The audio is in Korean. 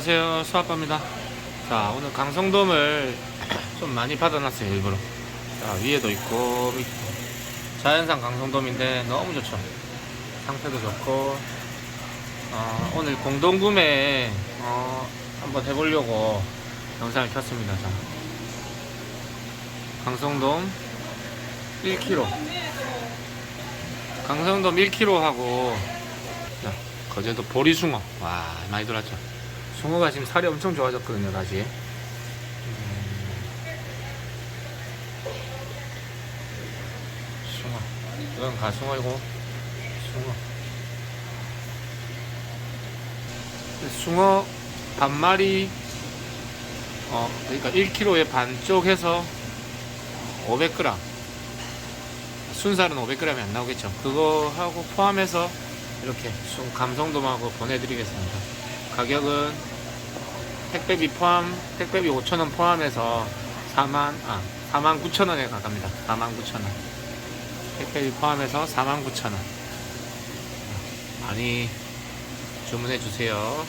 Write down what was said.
수아빠입니다. 자, 오늘 강성돔을 좀 많이 받아놨어요, 일부러. 자, 위에도 있고, 밑에. 자연산 강성돔인데 너무 좋죠. 상태도 좋고, 어, 오늘 공동구매, 어, 한번 해보려고 영상을 켰습니다. 자. 강성돔 1kg. 강성돔 1kg 하고, 자, 거제도 보리숭어. 와, 많이 들어왔죠. 숭어가 지금 살이 엄청 좋아졌거든요, 다시. 음. 숭어. 이건 가숭어이고, 숭어. 숭어 반마리, 어, 그러니까 1kg에 반쪽 해서 500g. 순살은 500g이 안 나오겠죠. 그거 하고 포함해서 이렇게 숭 감성돔하고 보내드리겠습니다. 가격은 택배비 포함, 택배비 5,000원 포함해서 4만, 아, 4만 9천원에 가깝니다. 4만 9천원. 택배비 포함해서 4만 9천원. 많이 주문해 주세요.